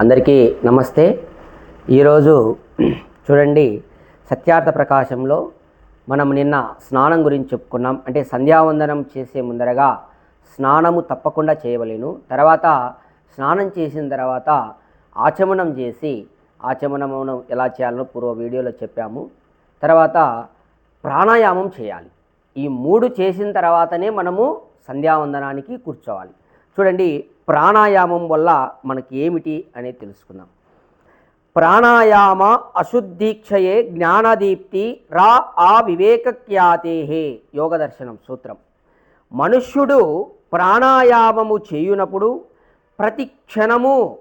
అందరికీ నమస్తే. ఈరోజు చూడండి సత్యార్థ ప్రకాశంలో మనం నిన్న స్నానం గురించి చెప్పుకున్నాం. అంటే సంధ్యావందనం చేసే ముందరగా స్నానము తప్పకుండా చేయవలేను. తర్వాత స్నానం చేసిన తర్వాత ఆచమనం చేసి ఆచమనమును ఎలా చేయాలో పూర్వ వీడియోలో చెప్పాము. తర్వాత ప్రాణాయామం చేయాలి. ఈ మూడు చేసిన తర్వాతనే మనము సంధ్యావందనానికి కూర్చోవాలి. చూడండి ప్రాణాయామం వల్ల మనకి ఏమిటి అనేది తెలుసుకుందాం. ప్రాణాయామ అశుద్ధీక్షయే జ్ఞానదీప్తి రా ఆ వివేకఖ్యాతేహే యోగదర్శనం సూత్రం. మనుష్యుడు ప్రాణాయామము చేయునప్పుడు ప్రతి క్షణము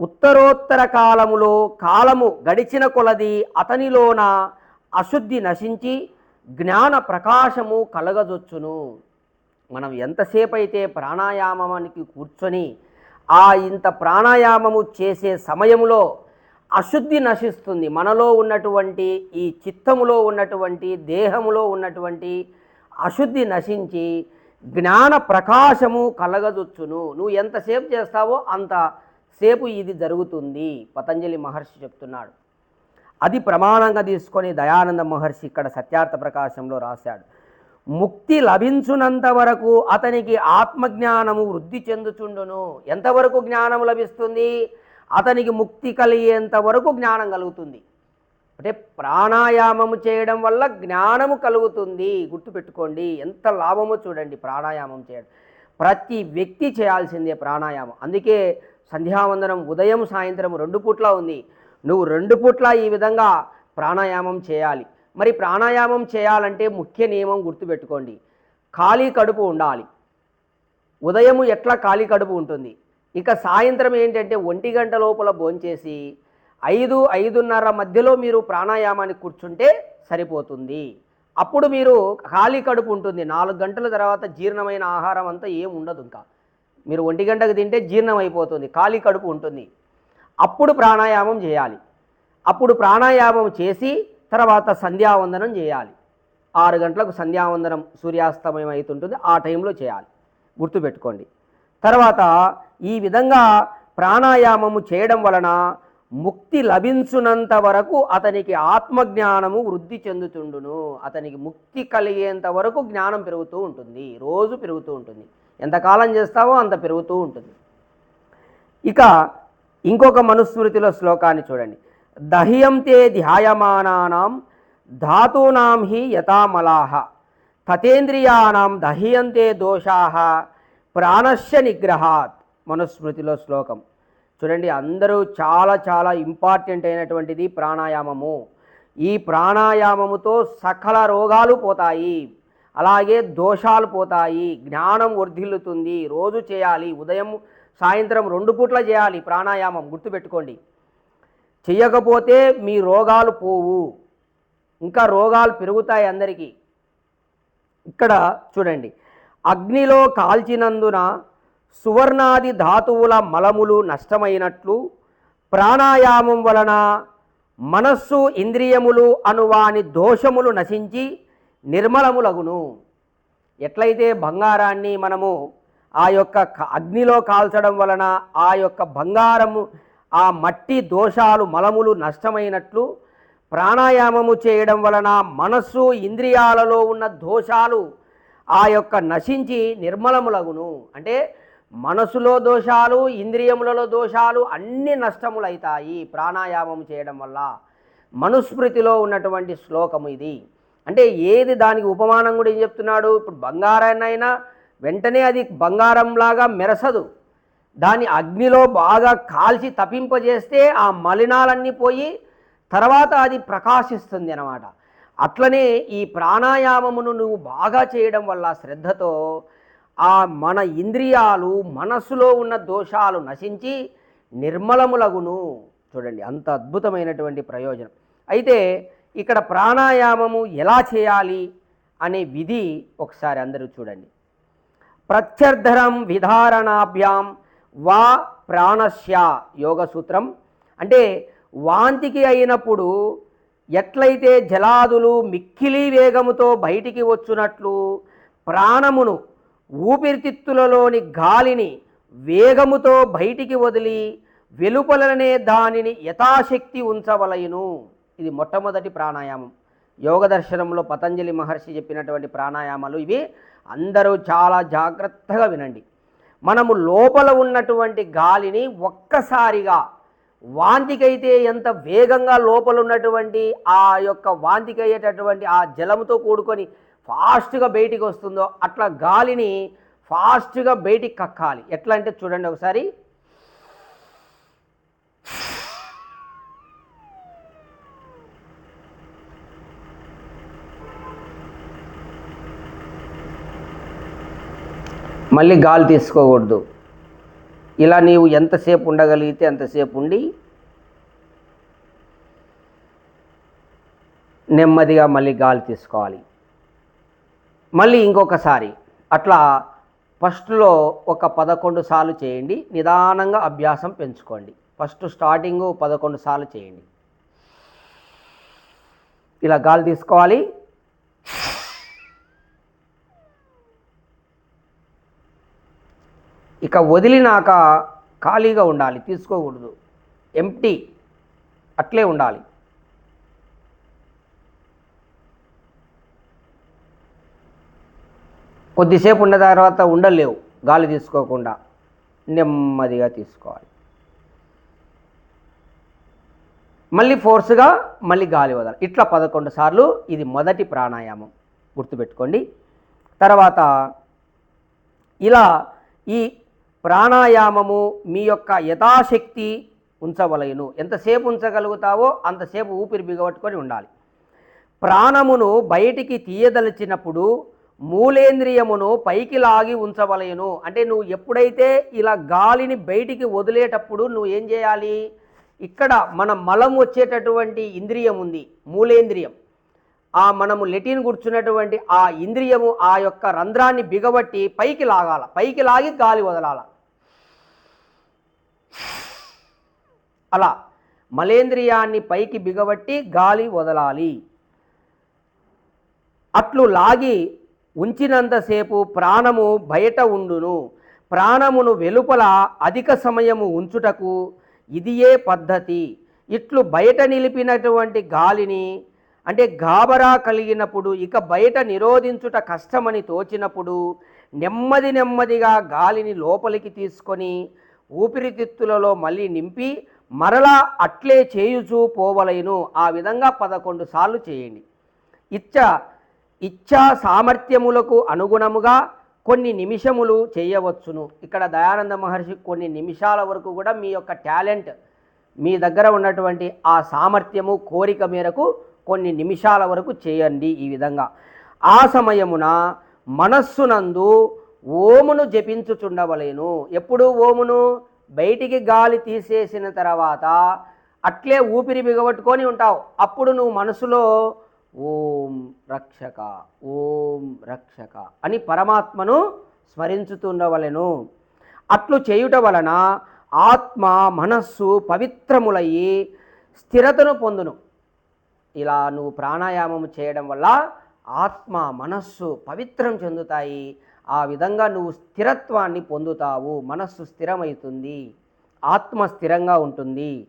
ఉత్తరోత్తర కాలములో కాలము గడిచిన కొలది అతనిలోన అశుద్ధి నశించి జ్ఞాన ప్రకాశము కలగజొచ్చును. మనం ఎంతసేపు అయితే ప్రాణాయామానికి కూర్చొని ఆ ఇంత ప్రాణాయామము చేసే సమయంలో అశుద్ధి నశిస్తుంది. మనలో ఉన్నటువంటి ఈ చిత్తములో ఉన్నటువంటి దేహములో ఉన్నటువంటి అశుద్ధి నశించి జ్ఞాన ప్రకాశము కలగదొచ్చును. నువ్వు ఎంతసేపు చేస్తావో అంత సేపు ఇది జరుగుతుంది. పతంజలి మహర్షి చెప్తున్నాడు. అది ప్రమాణంగా తీసుకొని దయానంద మహర్షి ఇక్కడ సత్యార్థ ప్రకాశంలో రాశాడు. ముక్తి లభించునంత వరకు అతనికి ఆత్మజ్ఞానము వృద్ధి చెందుచుండును. ఎంతవరకు జ్ఞానం లభిస్తుంది? అతనికి ముక్తి కలిగేంత వరకు జ్ఞానం కలుగుతుంది. అంటే ప్రాణాయామము చేయడం వల్ల జ్ఞానము కలుగుతుంది. గుర్తుపెట్టుకోండి ఎంత లాభమో చూడండి ప్రాణాయామం చేయడం. ప్రతి వ్యక్తి చేయాల్సిందే ప్రాణాయామం. అందుకే సంధ్యావందనం ఉదయం సాయంత్రం రెండు పూట్ల ఉంది. నువ్వు రెండు పూట్ల ఈ విధంగా ప్రాణాయామం చేయాలి. మరి ప్రాణాయామం చేయాలంటే ముఖ్య నియమం గుర్తుపెట్టుకోండి. ఖాళీ కడుపు ఉండాలి. ఉదయం ఎట్లా ఖాళీ కడుపు ఉంటుంది? ఇక సాయంత్రం ఏంటంటే ఒంటి గంట లోపల భోంచేసి ఐదు ఐదున్నర మధ్యలో మీరు ప్రాణాయామానికి కూర్చుంటే సరిపోతుంది. అప్పుడు మీరు ఖాళీ కడుపు ఉంటుంది. నాలుగు గంటల తర్వాత జీర్ణమైన ఆహారం అంతా ఏం ఉండదు ఇంకా. మీరు ఒంటి గంటకు తింటే జీర్ణం అయిపోతుంది. ఖాళీ కడుపు ఉంటుంది. అప్పుడు ప్రాణాయామం చేయాలి. అప్పుడు ప్రాణాయామం చేసి తర్వాత సంధ్యావందనం చేయాలి. ఆరు గంటలకు సంధ్యావందనం సూర్యాస్తమయం అవుతుంటుంది ఆ టైంలో చేయాలి. గుర్తుపెట్టుకోండి. తర్వాత ఈ విధంగా ప్రాణాయామము చేయడం వలన ముక్తి లభించునంత వరకు అతనికి ఆత్మజ్ఞానము వృద్ధి చెందుతుండును. అతనికి ముక్తి కలిగేంత వరకు జ్ఞానం పెరుగుతూ ఉంటుంది. రోజు పెరుగుతూ ఉంటుంది. ఎంతకాలం చేస్తావో అంత పెరుగుతూ ఉంటుంది. ఇక ఇంకొక మనుస్మృతిలో శ్లోకాన్ని చూడండి. దహ్యంతే ధ్యాయమానానాం ధాతూనాం హి యథామలాహ తతేంద్రియాణం దహ్యంతే దోషాహ ప్రాణస్య నిగ్రహాత్ మనుస్మృతిలో శ్లోకం. చూడండి అందరూ చాలా చాలా ఇంపార్టెంట్ అయినటువంటిది ప్రాణాయామము. ఈ ప్రాణాయామముతో సకల రోగాలు పోతాయి. అలాగే దోషాలు పోతాయి. జ్ఞానం వర్ధిల్లుతుంది. రోజు చేయాలి. ఉదయం సాయంత్రం రెండు పూట్ల చేయాలి ప్రాణాయామం. గుర్తుపెట్టుకోండి. చెయ్యకపోతే మీ రోగాలు పోవు. ఇంకా రోగాలు పెరుగుతాయి అందరికీ. ఇక్కడ చూడండి. అగ్నిలో కాల్చినందున సువర్ణాది ధాతువుల మలములు నష్టమైనట్లు ప్రాణాయామం వలన మనస్సు ఇంద్రియములు అనువాని దోషములు నశించి నిర్మలములగును. ఎట్లయితే బంగారాన్ని మనము ఆ యొక్క అగ్నిలో కాల్చడం వలన ఆ యొక్క బంగారము ఆ మట్టి దోషాలు మలములు నష్టమైనట్లు ప్రాణాయామము చేయడం వలన మనస్సు ఇంద్రియాలలో ఉన్న దోషాలు ఆ యొక్క నశించి నిర్మలములగును. అంటే మనసులో దోషాలు ఇంద్రియములలో దోషాలు అన్ని నష్టములైతాయి ప్రాణాయామం చేయడం వల్ల. మనుస్మృతిలో ఉన్నటువంటి శ్లోకము ఇది. అంటే ఏది దానికి ఉపమానం కూడా ఏం చెప్తున్నాడు? ఇప్పుడు బంగారాన్నైనా వెంటనే అది బంగారంలాగా మెరసదు. దాన్ని అగ్నిలో బాగా కాల్చి తపింపజేస్తే ఆ మలినాలన్నీ పోయి తర్వాత అది ప్రకాశిస్తుంది అన్నమాట. అట్లనే ఈ ప్రాణాయామమును నువ్వు బాగా చేయడం వల్ల శ్రద్ధతో ఆ మన ఇంద్రియాలు మనస్సులో ఉన్న దోషాలు నశించి నిర్మలములగును. చూడండి అంత అద్భుతమైనటువంటి ప్రయోజనం. అయితే ఇక్కడ ప్రాణాయామము ఎలా చేయాలి అనే విధి ఒకసారి అందరూ చూడండి. ప్రత్యర్థరం విధారణాభ్యాం వా ప్రాణస్య యోగ సూత్రం అంటే వాంతికి అయినప్పుడు ఎట్లయితే జలాదులు మిక్కిలి వేగముతో బయటికి వచ్చునట్లు ప్రాణమును ఊపిరితిత్తులలోని గాలిని వేగముతో బయటికి వదిలి వెలుపలనే దానిని యథాశక్తి ఉంచవలయును. ఇది మొట్టమొదటి ప్రాణాయామం. యోగ దర్శనంలో పతంజలి మహర్షి చెప్పినటువంటి ప్రాణాయామాలు ఇవి. అందరూ చాలా జాగ్రత్తగా వినండి. మనము లోపల ఉన్నటువంటి గాలిని ఒక్కసారిగా వాంతికైతే ఎంత వేగంగా లోపల ఉన్నటువంటి ఆ యొక్క వాంతికయ్యేటటువంటి ఆ జలముతో కూడుకొని ఫాస్ట్గా బయటికి వస్తుందో అట్లా గాలిని ఫాస్ట్గా బయటికి కక్కాలి. ఎట్లా అంటే చూడండి ఒకసారి. మళ్ళీ గాలి తీసుకోకూడదు. ఇలా నీవు ఎంతసేపు ఉండగలిగితే అంతసేపు ఉండి నెమ్మదిగా మళ్ళీ గాలి తీసుకోవాలి. మళ్ళీ ఇంకొకసారి అట్లా ఫస్ట్లో ఒక పదకొండు సార్లు చేయండి. నిదానంగా అభ్యాసం పెంచుకోండి. ఫస్ట్ స్టార్టింగ్ పదకొండు సార్లు చేయండి. ఇలా గాలి తీసుకోవాలి. ఇక వదిలినాక ఖాళీగా ఉండాలి తీసుకోకూడదు. ఎంటీ అట్లే ఉండాలి. కొద్దిసేపు ఉన్న తర్వాత ఉండలేవు గాలి తీసుకోకుండా. నెమ్మదిగా తీసుకోవాలి. మళ్ళీ ఫోర్స్గా మళ్ళీ గాలి వదలాలి. ఇట్లా పదకొండు సార్లు ఇది మొదటి ప్రాణాయామం. గుర్తుపెట్టుకోండి. తర్వాత ఇలా ఈ ప్రాణాయామము మీ యొక్క యథాశక్తి ఉంచవలయను ఎంతసేపు ఉంచగలుగుతావో అంతసేపు ఊపిరి బిగబట్టుకొని ఉండాలి. ప్రాణమును బయటికి తీయదలిచినప్పుడు మూలేంద్రియమును పైకి లాగి ఉంచవలయను అంటే నువ్వు ఎప్పుడైతే ఇలా గాలిని బయటికి వదిలేటప్పుడు నువ్వు ఏం చేయాలి? ఇక్కడ మన మలం వచ్చేటటువంటి ఇంద్రియం ఉంది మూలేంద్రియం. ఆ మనము లెటిన్ కూర్చున్నటువంటి ఆ ఇంద్రియము ఆ యొక్క రంధ్రాన్ని బిగబట్టి పైకి లాగాల. పైకి లాగి గాలి వదలాల. అలా మలేంద్రియాన్ని పైకి బిగబట్టి గాలి వదలాలి. అట్లు లాగి ఉంచినంతసేపు ప్రాణము బయట ఉండును. ప్రాణమును వెలుపల అధిక సమయము ఉంచుటకు ఇదియే పద్ధతి. ఇట్లు బయట నిలిపినటువంటి గాలిని అంటే గాబరా కలిగినప్పుడు ఇక బయట నిరోధించుట కష్టమని తోచినప్పుడు నెమ్మది నెమ్మదిగా గాలిని లోపలికి తీసుకొని ఊపిరితిత్తులలో మళ్ళీ నింపి మరలా అట్లే చేయుచూ పోవలైను ఆ విధంగా పదకొండు సార్లు చేయండి. ఇచ్చ ఇచ్చా సామర్థ్యములకు అనుగుణముగా కొన్ని నిమిషములు చేయవచ్చును. ఇక్కడ దయానంద మహర్షి కొన్ని నిమిషాల వరకు కూడా మీ యొక్క టాలెంట్ మీ దగ్గర ఉన్నటువంటి ఆ సామర్థ్యము కోరిక మేరకు కొన్ని నిమిషాల వరకు చేయండి ఈ విధంగా. ఆ సమయమున మనస్సునందు ఓమును జపించుచుండవలేను. ఎప్పుడు ఓమును? బయటికి గాలి తీసేసిన తర్వాత అట్లే ఊపిరి బిగబట్టుకొని ఉంటావు. అప్పుడు నువ్వు మనసులో ఓం రక్షక ఓం రక్షక అని పరమాత్మను స్మరించుతుండవలెను. అట్లు చేయుట వలన ఆత్మ మనస్సు పవిత్రములయ్యి స్థిరతను పొందును. ఇలా నువ్వు ప్రాణాయామం చేయడం వల్ల ఆత్మ మనస్సు పవిత్రం చెందుతాయి. ఆ విధంగా నువ్వు స్థిరత్వాన్ని పొందుతావు. మనస్సు స్థిరమవుతుంది. ఆత్మ స్థిరంగా ఉంటుంది.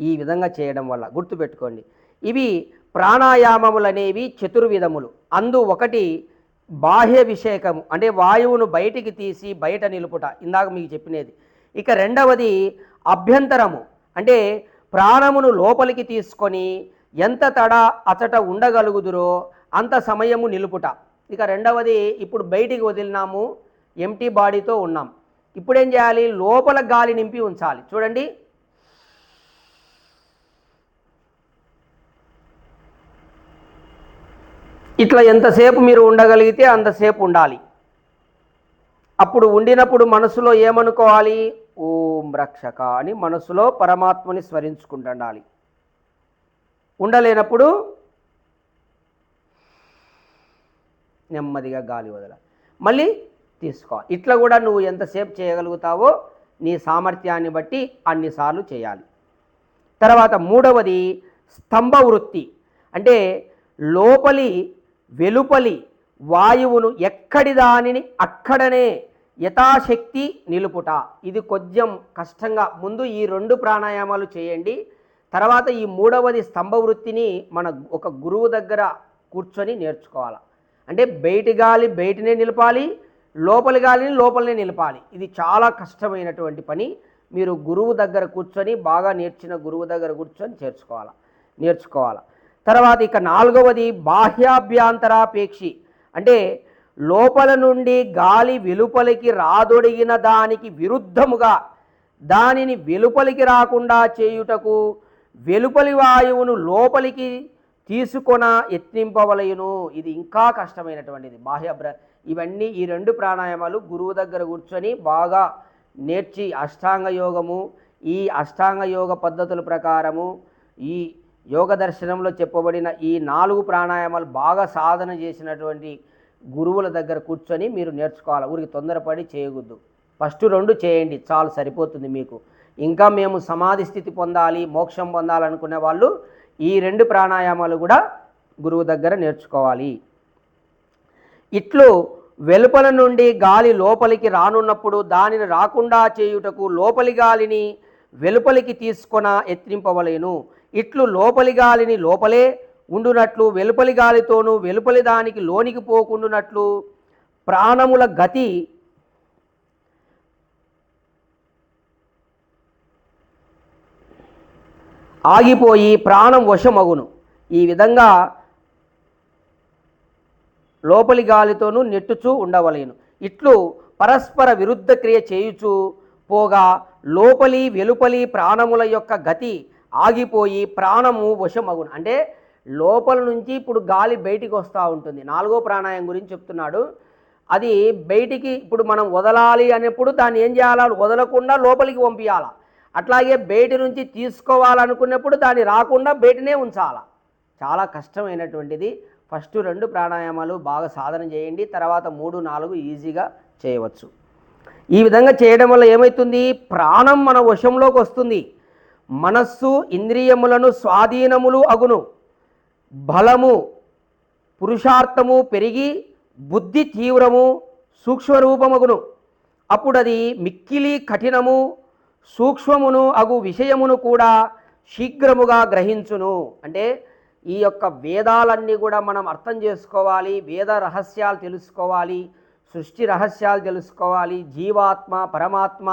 ఈ విధంగా చేయడం వల్ల గుర్తుపెట్టుకోండి. ఇవి ప్రాణాయామములు అనేవి చతుర్విధములు. అందు ఒకటి బాహ్య విషేకము అంటే వాయువును బయటికి తీసి బయట నిలుపుట. ఇందాక మీకు చెప్పినది. ఇక రెండవది అభ్యంతరము అంటే ప్రాణమును లోపలికి తీసుకొని ఎంత తడ అచట ఉండగలుగుదురో అంత సమయము నిలుపుట. ఇక రెండవది ఇప్పుడు బయటికి వదిలినాము ఎంటీ బాడీతో ఉన్నాం. ఇప్పుడు ఏం చేయాలి? లోపల గాలి నింపి ఉంచాలి. చూడండి. ఇట్లా ఎంతసేపు మీరు ఉండగలిగితే అంతసేపు ఉండాలి. అప్పుడు ఉండినప్పుడు మనసులో ఏమనుకోవాలి? ఓం రక్షక అని మనసులో పరమాత్మని స్మరించుకుంటుండాలి. ఉండలేనప్పుడు నెమ్మదిగా గాలి వదల మళ్ళీ తీసుకోవాలి. ఇట్లా కూడా నువ్వు ఎంతసేపు చేయగలుగుతావో నీ సామర్థ్యాన్ని బట్టి అన్నిసార్లు చేయాలి. తర్వాత మూడవది స్తంభ వృత్తి. అంటే లోపలి వెలుపలి వాయువును ఎక్కడి దానిని అక్కడనే యథాశక్తి నిలుపుట. ఇది కొంచెం కష్టంగా. ముందు ఈ రెండు ప్రాణాయామాలు చేయండి. తర్వాత ఈ మూడవది స్తంభ వృత్తిని మన ఒక గురువు దగ్గర కూర్చొని నేర్చుకోవాలి. అంటే బయటి గాలి బయటనే నిలపాలి లోపలి గాలిని లోపలనే నిలపాలి. ఇది చాలా కష్టమైనటువంటి పని. మీరు గురువు దగ్గర కూర్చొని బాగా నేర్చిన గురువు దగ్గర కూర్చొని చేర్చుకోవాలి నేర్చుకోవాలి. తర్వాత ఇక నాలుగవది బాహ్యాభ్యాంతరాపేక్షి. అంటే లోపల నుండి గాలి వెలుపలికి రాదొడిగిన దానికి విరుద్ధముగా దానిని వెలుపలికి రాకుండా చేయుటకు వెలుపలి వాయువును లోపలికి తీసుకొన యత్నింపవలయును. ఇది ఇంకా కష్టమైనటువంటిది. బాహ్యభ్ర ఇవన్నీ ఈ రెండు ప్రాణాయామాలు గురువు దగ్గర కూర్చొని బాగా నేర్చి అష్టాంగ యోగము ఈ అష్టాంగ యోగ పద్ధతుల ప్రకారము ఈ యోగ దర్శనంలో చెప్పబడిన ఈ నాలుగు ప్రాణాయామాలు బాగా సాధన చేసినటువంటి గురువుల దగ్గర కూర్చొని మీరు నేర్చుకోవాలి. ఊరికి తొందరపడి చేయకూడదు. ఫస్ట్ రెండు చేయండి. చాలు సరిపోతుంది మీకు. ఇంకా మేము సమాధి స్థితి పొందాలి మోక్షం పొందాలనుకునే వాళ్ళు ఈ రెండు ప్రాణాయామాలు కూడా గురువు దగ్గర నేర్చుకోవాలి. ఇట్లు వెలుపల నుండి గాలి లోపలికి రానున్నప్పుడు దానిని రాకుండా చేయుటకు లోపలి గాలిని వెలుపలికి తీసుకొన ఎత్తింపవలేను. ఇట్లు లోపలి గాలిని లోపలే ఉండునట్లు వెలుపలి గాలితోనూ వెలుపలి దానికి లోనికి పోకుండునట్లు ప్రాణముల గతి ఆగిపోయి ప్రాణం వశమగును. ఈ విధంగా లోపలి గాలితోనూ నెట్టుచూ ఉండవలేను. ఇట్లు పరస్పర విరుద్ధ క్రియ చేయుచు పోగా లోపలి వెలుపలి ప్రాణముల యొక్క గతి ఆగిపోయి ప్రాణము వశమగును. అంటే లోపల నుంచి ఇప్పుడు గాలి బయటికి వస్తూ ఉంటుంది. నాలుగో ప్రాణాయం గురించి చెప్తున్నాడు. అది బయటికి ఇప్పుడు మనం వదలాలి అనేప్పుడు దాన్ని ఏం చేయాలా? వదలకుండా లోపలికి పంపించాలా అట్లాగే బయట నుంచి తీసుకోవాలనుకున్నప్పుడు దాన్ని రాకుండా బయటనే ఉంచాలా. చాలా కష్టమైనటువంటిది. ఫస్ట్ రెండు ప్రాణాయామాలు బాగా సాధన చేయండి తర్వాత మూడు నాలుగు ఈజీగా చేయవచ్చు. ఈ విధంగా చేయడం వల్ల ఏమవుతుంది ప్రాణం మన వశంలోకి వస్తుంది. మనస్సు ఇంద్రియములను స్వాధీనములు అగును. బలము పురుషార్థము పెరిగి బుద్ధి తీవ్రము సూక్ష్మరూపమగును. అప్పుడు అది మిక్కిలి కఠినము సూక్ష్మమును అగు విషయమును కూడా శీఘ్రముగా గ్రహించును. అంటే ఈ యొక్క వేదాలన్నీ కూడా మనం అర్థం చేసుకోవాలి వేద రహస్యాలు తెలుసుకోవాలి సృష్టి రహస్యాలు తెలుసుకోవాలి జీవాత్మ పరమాత్మ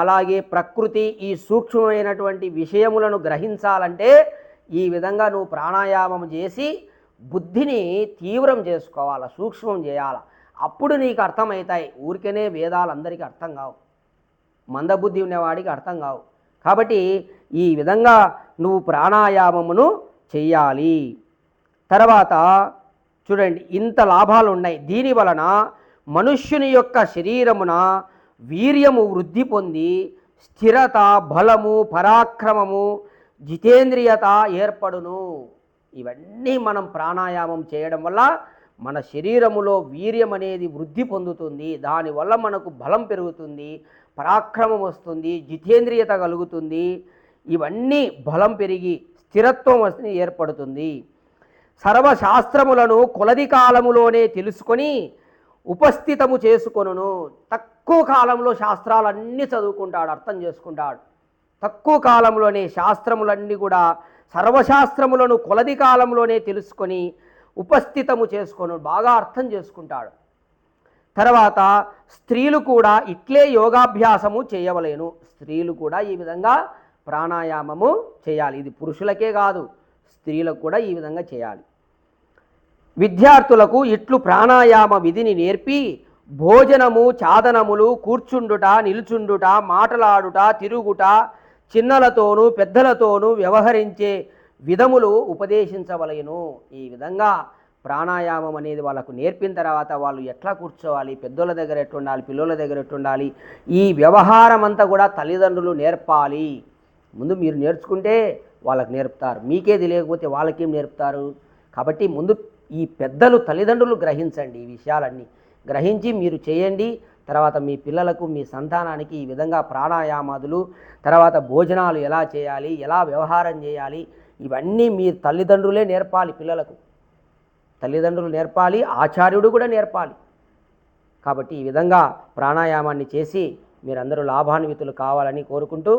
అలాగే ప్రకృతి ఈ సూక్ష్మమైనటువంటి విషయములను గ్రహించాలంటే ఈ విధంగా నువ్వు ప్రాణాయామం చేసి బుద్ధిని తీవ్రం చేసుకోవాలి సూక్ష్మం చేయాలి. అప్పుడు నీకు అర్థమవుతాయి. ఊరికనే వేదాలు అందరికీ అర్థం కావు. మందబుద్ధి ఉన్నవాడికి అర్థం కావు. కాబట్టి ఈ విధంగా నువ్వు ప్రాణాయామమును చెయ్యాలి. తర్వాత చూడండి ఇంత లాభాలు ఉన్నాయి. దీని వలన మనుష్యుని యొక్క శరీరమున వీర్యము వృద్ధి పొంది స్థిరత బలము పరాక్రమము జితేంద్రియత ఏర్పడును. ఇవన్నీ మనం ప్రాణాయామం చేయడం వల్ల మన శరీరములో వీర్యం అనేది వృద్ధి పొందుతుంది. దానివల్ల మనకు బలం పెరుగుతుంది. పరాక్రమం వస్తుంది జితేంద్రియత కలుగుతుంది ఇవన్నీ బలం పెరిగి స్థిరత్వం వస్తుంది ఏర్పడుతుంది. సర్వశాస్త్రములను కొలది కాలములోనే తెలుసుకొని ఉపస్థితము చేసుకొనును. తక్కువ కాలంలో శాస్త్రాలన్నీ చదువుకుంటాడు అర్థం చేసుకుంటాడు. తక్కువ కాలంలోనే శాస్త్రములన్నీ కూడా సర్వశాస్త్రములను కొలది కాలంలోనే తెలుసుకొని ఉపస్థితము చేసుకొను బాగా అర్థం చేసుకుంటాడు. తర్వాత స్త్రీలు కూడా ఇట్లే యోగాభ్యాసము చేయవలేను. స్త్రీలు కూడా ఈ విధంగా ప్రాణాయామము చేయాలి. ఇది పురుషులకే కాదు స్త్రీలకు కూడా ఈ విధంగా చేయాలి. విద్యార్థులకు ఇట్లు ప్రాణాయామ విధిని నేర్పి భోజనము చాదనములు కూర్చుండుట నిలుచుండుట మాటలాడుట తిరుగుట చిన్నలతోనూ పెద్దలతోనూ వ్యవహరించే విధములు ఉపదేశించవలయను ఈ విధంగా ప్రాణాయామం అనేది వాళ్ళకు నేర్పిన తర్వాత వాళ్ళు ఎట్లా కూర్చోవాలి పెద్దోళ్ళ దగ్గర ఎట్టుండాలి పిల్లల దగ్గర ఎట్టుండాలి ఈ వ్యవహారం అంతా కూడా తల్లిదండ్రులు నేర్పాలి. ముందు మీరు నేర్చుకుంటే వాళ్ళకి నేర్పుతారు. మీకే తెలియకపోతే వాళ్ళకేం నేర్పుతారు? కాబట్టి ముందు ఈ పెద్దలు తల్లిదండ్రులు గ్రహించండి ఈ విషయాలన్నీ. గ్రహించి మీరు చేయండి. తర్వాత మీ పిల్లలకు మీ సంతానానికి ఈ విధంగా ప్రాణాయామాదులు తర్వాత భోజనాలు ఎలా చేయాలి ఎలా వ్యవహారం చేయాలి ఇవన్నీ మీ తల్లిదండ్రులే నేర్పాలి పిల్లలకు. తల్లిదండ్రులు నేర్పాలి ఆచార్యుడు కూడా నేర్పాలి. కాబట్టి ఈ విధంగా ప్రాణాయామాన్ని చేసి మీరందరూ లాభాన్వితులు కావాలని కోరుకుంటూ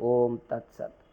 ఓం తత్సత్.